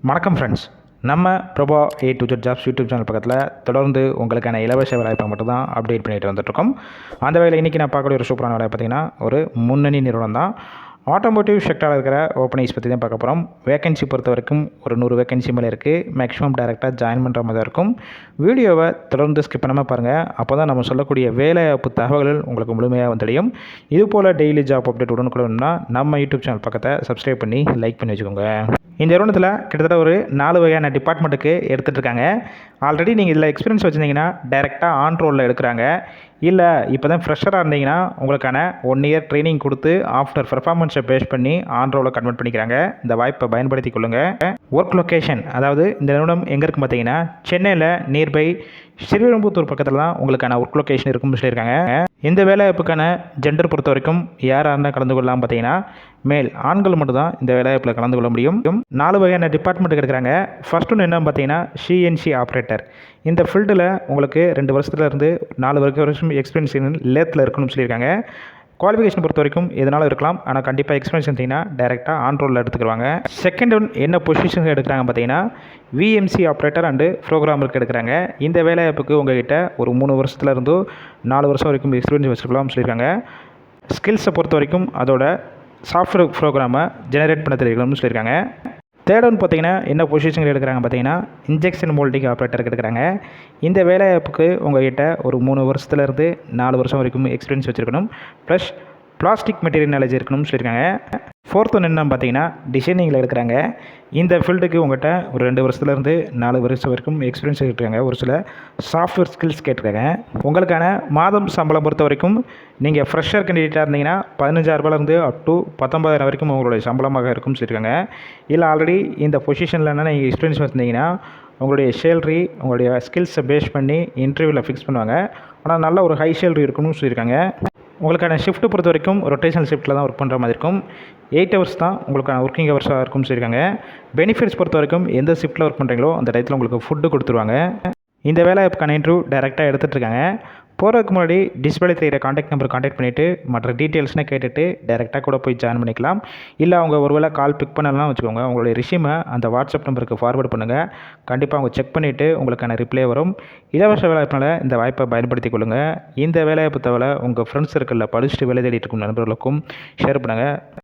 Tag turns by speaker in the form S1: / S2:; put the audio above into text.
S1: வணக்கம் ஃப்ரெண்ட்ஸ் நம்ம Prabha A to Z jobs YouTube channel பக்கத்தில் தொடர்ந்து உங்களுக்கான இலவச வேலைவாய்ப்பை மட்டும் தான் அப்டேட் பண்ணிட்டு வந்துட்டுருக்கோம் அந்த வேலை இன்றைக்கி நான் பார்க்கக்கூடிய ஒரு சூப்பரான வேலை பார்த்தீங்கன்னா ஒரு முன்னணி நிறுவனம் தான் ஆட்டோமோட்டிவ் செக்டரில் இருக்கிற ஓப்பனிங்ஸ் பற்றி தான் பார்க்க போகிறோம் வேகன்சி பொறுத்த வரைக்கும் ஒரு நூறு வேகன்சி மேலே இருக்குது மேக்ஸிமம் டேரெக்டாக ஜாயின் பண்ணுற மாதிரி இருக்கும். வீடியோவை தொடர்ந்து ஸ்கிப் பண்ணாமல் பாருங்கள் அப்போ தான் நம்ம சொல்லக்கூடிய வேலைவாய்ப்பு தகவல்கள் உங்களுக்கு முழுமையாக வந்துடையும் இது போல் டெய்லி ஜாப் அப்டேட் உடனுக்குள்ளா நம்ம யூடியூப் சேனல் பக்கத்தை சப்ஸ்கிரைப் பண்ணி லைக் பண்ணி வச்சுக்கோங்க. இந்த நிறுவனத்தில் கிட்டத்தட்ட ஒரு நாலு வகையான டிபார்ட்மெண்ட்டுக்கு எடுத்துகிட்டு இருக்காங்க. ஆல்ரெடி நீங்கள் இதில் எக்ஸ்பீரியன்ஸ் வச்சுருந்தீங்கன்னா டைரெக்டாக ஆன் ரோலில் எடுக்கிறாங்க. இல்லை இப்போ தான் ஃப்ரெஷராக இருந்தீங்கன்னா உங்களுக்கான ஒன் இயர் ட்ரைனிங் கொடுத்து ஆஃப்டர் பெர்ஃபார்மன்ஸை பேஸ் பண்ணி ஆன் ரோலில் கன்வெர்ட் பண்ணிக்கிறாங்க. இந்த வாய்ப்பை பயன்படுத்தி கொள்ளுங்கள் ஒர்க் லொக்கேஷன் அதாவது இந்த நிறுவனம் எங்கே இருக்குது பார்த்தீங்கன்னா சென்னையில் நியர்பை ஸ்ரீவில்லிபுத்தூர் பக்கத்தில் தான் உங்களுக்கான ஒர்க் லொக்கேஷன் இருக்கும்னு சொல்லியிருக்காங்க. இந்த வேலைவாய்ப்புக்கான ஜெண்டர் பொறுத்த வரைக்கும் யாராக இருந்தால் கலந்து கொள்ளலாம் பார்த்தீங்கன்னா மேல் ஆண்கள் மட்டும் தான் இந்த வேலைவாய்ப்பில் கலந்து கொள்ள முடியும். நாலு வகையான டிபார்ட்மெண்ட் எடுக்கிறாங்க ஃபர்ஸ்ட் ஒன்று என்னன்னு பார்த்தீங்கன்னா சிஎன்சி ஆப்ரேட்டர் இந்த ஃபீல்டில் உங்களுக்கு ரெண்டு வருஷத்துலேருந்து நாலு வருஷம் எக்ஸ்பீரியன்ஸ் லேத்தில் இருக்கணும்னு சொல்லியிருக்காங்க. குவாலிஃபிகேஷன் பொறுத்த வரைக்கும் எதனாலும் இருக்கலாம். ஆனால் கண்டிப்பாக எக்ஸ்பீரியன்ஸ் இருந்தீங்கன்னா டேரெக்டாக ஆன் ரோலில் எடுத்துக்கிறாங்க செகண்ட் ஒன் என்ன பொசிஷன் எடுக்கிறாங்க பார்த்தீங்கன்னா விஎம்சி ஆப்ரேட்டர் அண்டு ப்ரோக்ராமருக்கு எடுக்கிறாங்க. இந்த வேலைவாய்ப்புக்கு உங்ககிட்ட ஒரு மூணு வருஷத்துலேருந்து நாலு வருஷம் வரைக்கும் எக்ஸ்பீரியன்ஸ் வச்சுருக்கலாம்னு சொல்லியிருக்காங்க. ஸ்கில்ஸை பொறுத்த வரைக்கும் அதோட சாஃப்ட்வேர் ப்ரோக்ராமை ஜெனரேட் பண்ண தெரிவிக்கணும்னு சொல்லியிருக்காங்க. தேர்ட் ஒன் பார்த்தீங்கன்னா என்ன பொசிஷன் எடுக்கிறாங்க பார்த்தீங்கன்னா இன்ஜெக்ஷன் மோல்டிங் ஆப்ரேட்டருக்கு எடுக்கிறாங்க. இந்த வேலைவாய்ப்புக்கு உங்கள்கிட்ட ஒரு மூணு வருஷத்துலேருந்து நாலு வருஷம் வரைக்கும் எக்ஸ்பீரியன்ஸ் வச்சுருக்கணும். ப்ளஸ் பிளாஸ்டிக் மெட்டீரியல் நாலேஜ் இருக்கணும்னு சொல்லியிருக்காங்க. ஃபோர்த் ஒன்று என்ன பார்த்தீங்கன்னா டிசைனிங்கில் எடுக்கிறாங்க. இந்த ஃபீல்டுக்கு உங்கள்கிட்ட ஒரு ரெண்டு வருஷத்துலேருந்து நாலு வருஷம் வரைக்கும் எக்ஸ்பீரியன்ஸ் இருக்காங்க. ஒரு சில சாஃப்ட்வேர் ஸ்கில்ஸ் கேட்டிருக்காங்க. உங்களுக்கான மாதம் சம்பளம் பொறுத்த வரைக்கும் நீங்கள் ஃப்ரெஷர் கேண்டிடேட்டாக இருந்தீங்கன்னா பதினஞ்சாயிரரூபாலேருந்து அப் டு பத்தொம்பதாயிரம் வரைக்கும் உங்களுடைய சம்பளமாக இருக்கும்னு சொல்லியிருக்காங்க. இல்லை ஆல்ரெடி இந்த பொசிஷனில் என்ன நீங்கள் எக்ஸ்பீரியன்ஸ் வச்சுருந்தீங்கன்னா உங்களுடைய சேல்ரி உங்களுடைய ஸ்கில்ஸை பேஸ் பண்ணி இன்டர்வியூவில் ஃபிக்ஸ் பண்ணுவாங்க. ஆனால் நல்ல ஒரு ஹை சேல்ரி இருக்கணும்னு சொல்லியிருக்காங்க. உங்களுக்கான ஷிஃப்ட்டு பொறுத்த வரைக்கும் ரொட்டேஷனல் ஷிஃப்ட்டில் தான் ஒர்க் பண்ணுற மாதிரி இருக்கும். எயிட் ஹவர்ஸ் தான் உங்களுக்கான ஒர்க்கிங் ஹவர்ஸாக இருக்கும்னு சொல்லியிருக்காங்க. பெனிஃபிட்ஸ் பொறுத்த வரைக்கும் எந்த ஷிஃப்ட்டில் ஒர்க் பண்ணுறீங்களோ அந்த டயத்தில் உங்களுக்கு ஃபுட்டு கொடுத்துருவாங்க. இந்த வேலை இப்போ இன்டர்வியூ டேரெக்டாக எடுத்துகிட்டு இருக்காங்க. போகிறதுக்கு முன்னாடி டிஸ்பிளே தெரியிற காண்டாக்ட் நம்பர் காண்டாக்ட் பண்ணிவிட்டு மற்ற டீட்டெயில்ஸ்னால் கேட்டுட்டு டேரெக்டாக கூட போய் ஜாயின் பண்ணிக்கலாம். இல்லை அவங்க ஒருவேளை கால் பிக் பண்ணலாம் வச்சுக்கோங்க உங்களுடைய ரிஷ்யூமை அந்த வாட்ஸ்அப் நம்பருக்கு ஃபார்வர்ட் பண்ணுங்கள் கண்டிப்பாக அவங்க செக் பண்ணிவிட்டு உங்களுக்கான ரிப்ளை வரும். இலவச வேலைப்பினால் இந்த வாய்ப்பை பயன்படுத்தி கொள்ளுங்கள் இந்த வேலைவாய்ப்பு தவிர உங்கள் ஃப்ரெண்ட்ஸ் சர்க்கிளில் படிச்சுட்டு வேலை தேடிட்டு இருக்கும் நண்பர்களுக்கும் ஷேர் பண்ணுங்கள்